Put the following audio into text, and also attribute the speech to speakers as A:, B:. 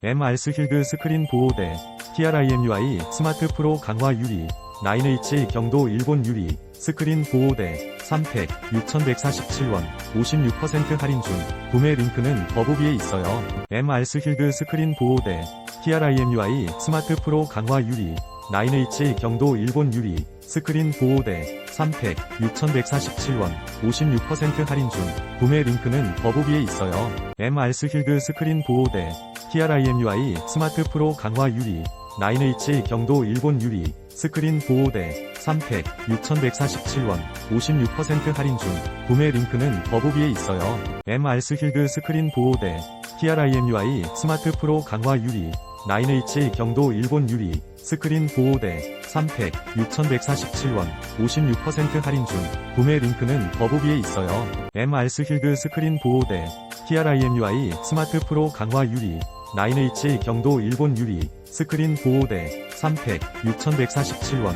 A: MRS 힐드 스크린 보호대, TRIMUI 스마트 프로 강화 유리, 9H 경도 일본 유리, 스크린 보호대, 3팩, 6,147원, 56% 할인 중, 구매 링크는 더보기에 있어요. MRS 힐드 스크린 보호대, TRIMUI 스마트 프로 강화 유리, 9H 경도 일본 유리, 스크린 보호대, 3팩, 6,147원, 56% 할인 중, 구매 링크는 더보기에 있어요. MRS 힐드 스크린 보호대, TRIMUI 스마트 프로 강화 유리, 9H 경도 일본 유리, 스크린 보호대, 3팩, 6,147원, 56% 할인 중, 구매 링크는 더보기에 있어요. MRS 힐드 스크린 보호대, TRIMUI 스마트 프로 강화 유리, 9H 경도 일본 유리, 스크린 보호대, 3팩, 6,147원, 56% 할인 중, 구매 링크는 더보기에 있어요. MRS 힐드 스크린 보호대, TRIMUI 스마트 프로 강화 유리, 9H 경도 일본 유리, 스크린 보호대, 3팩, 6,147원,